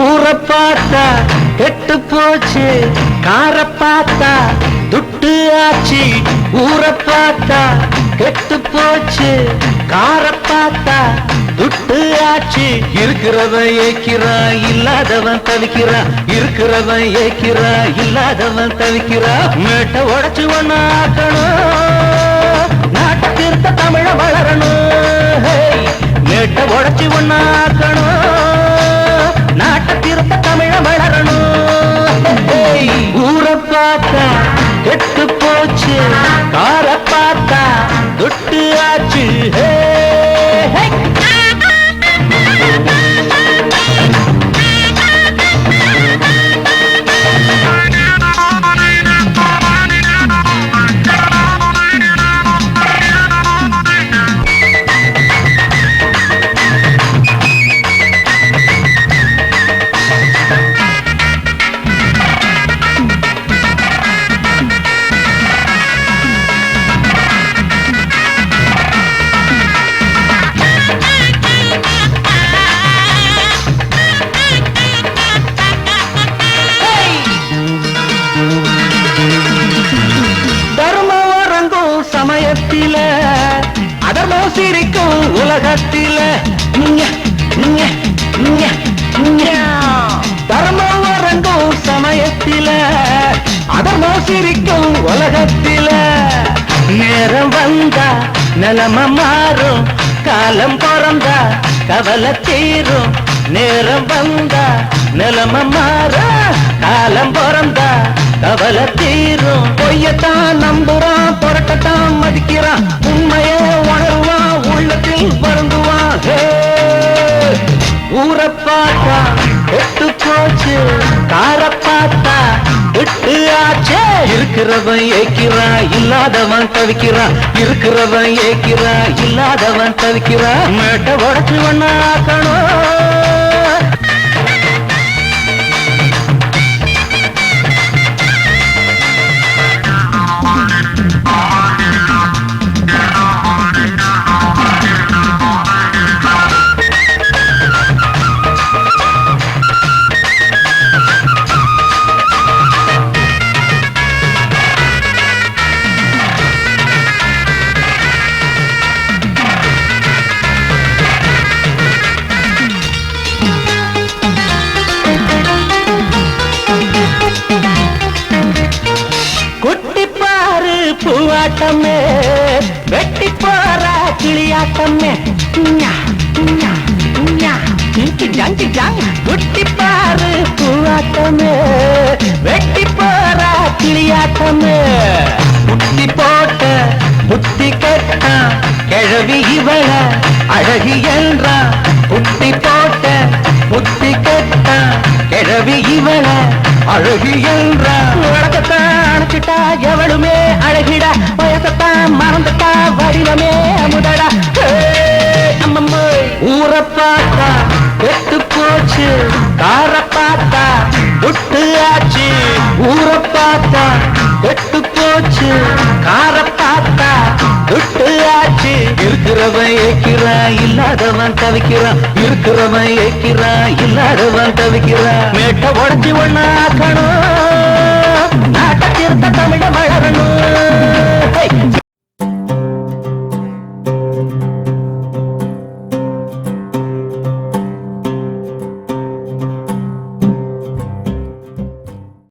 ஊரை பார்த்தா கெட்டு போச்சு காரை பார்த்தா துட்டு ஆச்சு. ஊரை பார்த்தா கெட்டு போச்சு காரை பார்த்தா துட்டு ஆச்சு. இருக்கிறவன் ஏக்கிறான் இல்லாதவன் தவிக்கிறான் இருக்கிறவன் ஏக்கிறான் இல்லாதவன் தவிக்கிறான் மேட்டை உடச்சு ஒண்ணு ஆக்கணும் நாட்டை திருத்த தமிழ் ஊரை உலகத்தில தர்மம் வரங்கும் சமயத்தில அதர்மம் சிரிக்கும் உலகத்தில. நேரம் வந்தா நிலம மாறும் காலம் பிறந்தா கவலை தீரும். நேரம் வந்தா நிலம மாறும் காலம் பிறந்தா கவலை தீரும். பொய்யத்தான் நம்புறான் இருக்கிறவன் ஏக்கிறா இல்லாதவன் தவிக்கிறா. இருக்கிறவன் ஏக்கிறா இல்லாதவன் தவிக்கிறா. மேட்டை உடச்சு ஒண்ணாக்கணும். பூவாட்டமே வெட்டி போற கிளியாட்டமே. ஞா, குட்டி பாரு பூவாட்டமே. வெட்டி போற கிளியாட்டமே. புட்டி போட்ட புத்தி கட்டா கிழவி இவள அழகி என்றா. புட்டி போட்ட புத்தி கட்டா கிழவி இவள அழகி என்றா. உலகத்தான் அணைச்சிட்டா எவளுமே அழகிடா. வடிவமே அமுதடா. ஊரை பார்த்தா கெட்டு போச்சு காரை பார்த்தா விட்டு ஆச்சு. ஊரை பார்த்தா கெட்டு போச்சு கார பார்த்தா விட்டு ஆச்சு. இருக்கிறவன் ஏக்கிறான் இல்லாதவன் தவிக்கிறான் இருக்கிறவன் ஏக்கிறான் இல்லாதவன் தவிக்கிறான் மேட்டை உடச்சி ஒண்ணாக்கணும்